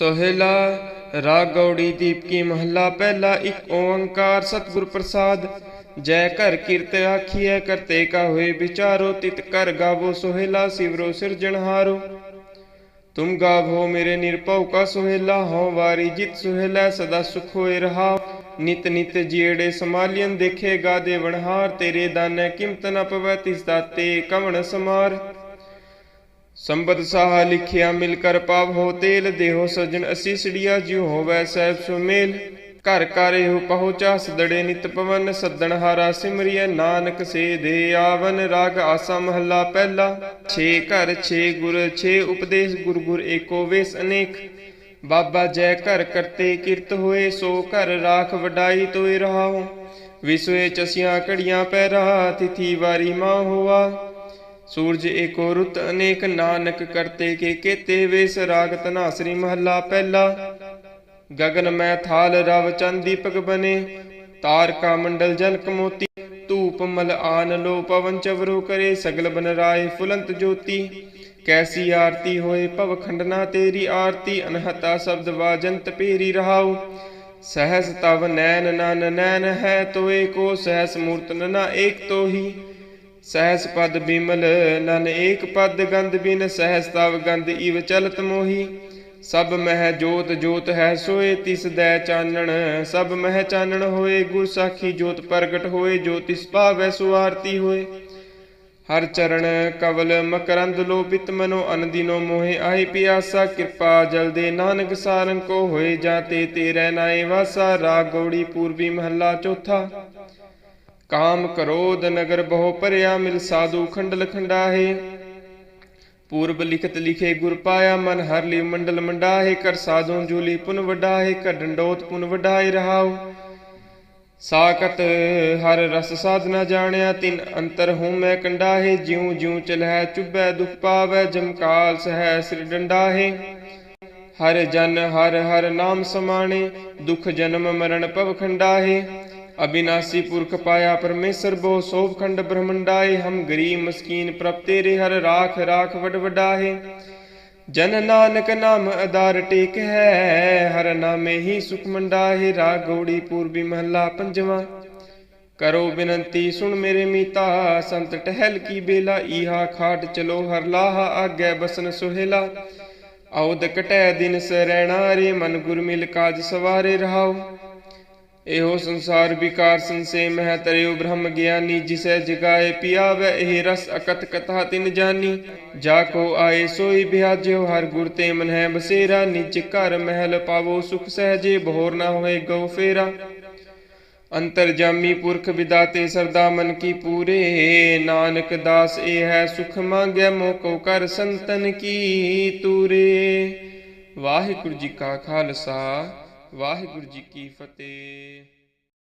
ਸੋਹਿਲਾ ਰਾਗ ਗੌੜੀ ਦੀਪ ਮਹੱਲਾ, ਪਹਿਲਾ ਇੱਕ ਓੰਕਾਰ ਸਤਿਗੁਰ ਪ੍ਰਸਾਦ। ਜੈ ਘਰ ਕੀਰਤ ਆਖੀਐ ਕਰਤੇ ਕਾ ਹੋਏ ਵਿਚਾਰੋ, ਤਿਤ ਕਰ ਗਾਵੋ, ਸੋਹਿਲਾ ਸਿਵਰੋ ਸਿਰਜਣਹਾਰੋ ਤੁਮ ਗਾਵੋ ਮੇਰੇ ਨਿਰਭਉ ਕਾ ਸੋਹਿਲਾ, ਹਉ ਵਾਰੀ ਜਿਤ ਸੋਹਿਲਾ, ਸਦਾ ਸੁਖ ਹੋਏ ਰਹਾ ਨਿਤ ਨਿਤ ਜੀੜੇ ਸਮਾਲੀਨ ਦੇਖੇ, ਗਾਦੇ ਵਣਹਾਰ, ਤੇਰੇ ਦਾਨੈ ਕਿਮਤ ਨ ਪਵੈ, ਤਿਸ ਦਾਤੇ ਕਵਣ ਸਮਾਰ। ਸੰਬਦ ਸਾਹ ਲਿਖਿਆ ਮਿਲ ਕਰ ਪਾਵ ਹੋ ਤੇਲ, ਦੇਹੋ ਸਜਣ ਅਸੀ ਜਿਉ ਹੋਵੈ ਸਹਿਬ ਸੁਮੇਲ ਘਰ ਘਰ ਇਹੋ ਪਹੁੰਚਾ ਸਦੜੇ ਨਿਤ ਪਵਨ ਸੱਦਣ ਹਾਰਾ ਸਿਮਰਿਐ, ਨਾਨਕ ਸੇ ਦੇ ਆਵਨ ਰਾਗ ਆਸਾ ਮਹੱਲਾ ਪਹਿਲਾ। ਛੇ ਘਰ, ਛੇ ਗੁਰ, ਛੇ ਉਪਦੇਸ਼, ਗੁਰ ਗੁਰ ਏਕੋ ਵੇਸ ਅਨੇਕ। ਬਾਬਾ ਜੈ ਘਰ ਕਰਤੇ ਕਿਰਤ ਹੋਏ, ਸੋ ਘਰ ਰਾਖ ਵਡਾਈ ਤੋਇ ਰਹਾਉ। ਵਿਸੋਏ ਚਸੀਆਂ ਘੜੀਆਂ ਪੈਰਾ, ਤਿਥੀ ਵਾਰੀ ਮਾ ਹੋਆ। ਸੂਰਜ ਏਕੋ ਰੁੱਤ ਅਨੇਕ ਨਾਨਕ ਕਰਤੇ ਕੇ ਕੇਤੇ ਵੇਸ ਰਾਗ ਤਨਾਸਰੀ ਮਹੱਲਾ ਪਹਿਲਾ। ਗगन ਮੈਂ ਥਾਲ ਰਵ ਚੰਦ ਦੀਪਕ ਬਨੇ, ਤਾਰਕਾ ਮੰਡਲ ਜਨਕ ਮੋਤੀ, ਧੂਪ ਮਲ ਆਨ ਲੋ ਪਵਨ ਚਵਰੋ ਕਰੇ ਸਗਲ ਬਨ ਰਾਏ ਫੁਲੰਤ ਜੋਤੀ। ਕੈਸੀ ਆਰਤੀ ਹੋਏ ਭਵ ਖੰਡਨਾ ਤੇਰੀ ਆਰਤੀ, ਅਨਹਤਾ ਸ਼ਬਦ ਵਾਜੰਤ ਪੇਰੀ ਰਹਾਉ। ਸਹਸ ਤਵ ਨੈਨ ਨਨ ਨੈਨ ਹੈ ਤੋਏ ਕੋ, ਸਹਸ ਮੂਰਤ ਨਨਾ ਏਕ ਤੋਹੀ। ਸਹਸ ਪਦ ਬਿਮਲ, ਨਨ ਏਕ ਪਦ ਗੰਧ ਬਿਨ, ਸਹਸ ਤਵ ਗੰਧ ਇਵ ਚਲਤ ਮੋਹੀ। ਸਭ ਮਹਿ ਜੋਤ ਜੋਤ ਹੈ ਸੋਏ, ਤਿਸ ਦੈ ਚਾਨਣ, ਸਭ ਮਹਿ ਚਾਨਣ ਹੋਏ। ਗੁਰ ਸਾਖੀ ਜੋਤ ਪ੍ਰਗਟ ਹੋਏ ਜੋਤਿਸ਼ ਭਾਵੈ ਸੋ ਆਰਤੀ ਹੋਏ। ਹਰ ਚਰਨ ਕਵਲ ਮਕਰੰਦ ਲੋਭਿਤ ਮਨੋ ਅਨਦਿਨੋ ਮੋਹਿ ਆਹੀ ਪਿਆਸਾ। ਕਿਰਪਾ ਜਲ ਦੇ ਨਾਨਕ ਸਾਰੰ ਕੋ ਹੋਏ ਜਾਤੇ ਤੇਰੇ ਨਾਏ ਵਾਸਾ। ਰਾਗ ਗੌੜੀ ਪੂਰਬੀ ਮਹੱਲਾ ਚੌਥਾ। ਕਾਮ ਕਰੋਧ ਨਗਰ ਬਹੁ ਭਰਿਆ ਮਿਲ ਸਾਧੂ ਖੰਡਲ ਖੰਡਾਹੇ ਪੂਰਬ ਲਿਖਤ ਲਿਖੇ ਗੁਰ ਪਾਇਆ ਮਨ ਹਰ ਲਈ ਮੰਡਲ ਮੰਡਾਹੇ, ਕਰ ਸਾਧੂ ਜੂਲੀ ਪੁਨ ਵਡਾਹੇ, ਕਰ ਡੰਡੋਤ ਪੁਨ ਵਡਾਏ ਰਹਾਉ। ਸਾਕਤ ਹਰ ਰਸ ਸਾਧਨਾ ਜਾਣਿਆ, ਤਿਨ ਅੰਤਰ ਹੂੰ ਮੈਂ ਕੰਡਾਹੇ, ਜਿਉ ਜਿਉ ਚਲਹਿ ਚੁਬੈ ਦੁਖ ਪਾਵੈ ਜਮਕਾਲ ਸਹਿ ਸਿਰ ਡੰਡਾਹੇ। ਹਰ ਜਨ ਹਰ ਹਰ ਨਾਮ ਸਮਾਣੇ, ਦੁਖ ਜਨਮ ਮਰਨ ਭਵ ਖੰਡਾਹੇ। ਅਬਿਨਾਸੀ ਪੁਰਖ ਪਾਇਆ ਪਰਮੇਸ਼ਰ ਬੋ ਸੋਭ ਖੰਡ ਬ੍ਰਹਮੰਡਾਏ ਹਮ ਗਰੀਬ ਮਸਕੀਨ ਪ੍ਰਭ ਤੇਰੇ ਹਰ ਰਾਖ ਰਾਖ ਵਡ ਵਡਾਹੇ ਜਨ ਨਾਨਕ ਨਾਮ ਆਧਾਰ ਟੇਕ ਹੈ ਹਰ ਨਾਮੇ ਹੀ ਸੁਖ ਮੰਡਾਹੇ ਰਾਗ ਪੂਰਬੀ ਮਹੱਲਾ ਪੰਜਵਾਂ ਕਰੋ ਬਿਨੰਤੀ ਸੁਣ ਮੇਰੇ ਮੀਤਾ ਸੰਤ ਟਹਿਲ ਕੀ ਬੇਲਾ ਈਹਾ ਖਾਟ ਚਲੋ ਹਰ ਲਾਹਾ ਆਗੇ ਬਸਨ ਸੁਹੇਲਾ ਆਉਦ ਕਟੈ ਦਿਨ ਸਰੈਣਾ ਰੇ ਮਨ ਗੁਰ ਮਿਲ ਕਾਜ ਸਵਾਰੇ ਰਹਾਉ ਇਹੋ ਸੰਸਾਰ ਵਿਕਾਰ ਸੰਸੇ ਮਹਿ ਤਰਿਓ ਬ੍ਰਹਮ ਗਿਆਨੀ, ਜਿਸੈ ਜਗਾਏ ਪਿਆਵੈ ਇਹ ਰਸ ਅਕਤ ਕਥਾ ਤਿਨ ਜਾਨੀ। ਜਾ ਕੋ ਆਏ ਸੋਈ ਬਿਆਜਿਓ ਹਰ ਗੁਰ ਤੇ ਮਨ ਹੈ ਬਸੇਰਾ। ਨਿਜ ਘਰ ਮਹਿਲ ਪਾਵੋ, ਸੁਖ ਸਹਜੇ ਬਹੋਰ ਨਾ ਹੋਏ ਗਉ ਫੇਰਾ। ਅੰਤਰ ਜਾਮੀ ਪੁਰਖ ਵਿਦਾਤੇ, ਸਰਦਾ ਮਨ ਕੀ ਪੂਰੇ। ਨਾਨਕ ਦਾਸ ਇਹ ਹੈ, ਸੁਖ ਮੰਗੈ ਮੋਕੋ ਕਰ ਸੰਤਨ ਕੀ ਤੂਰੇ। ਵਾਹਿਗੁਰੂ ਜੀ ਕਾ ਖਾਲਸਾ। ਵਾਹਿਗੁਰੂ ਜੀ ਕੀ ਫਤਿਹ।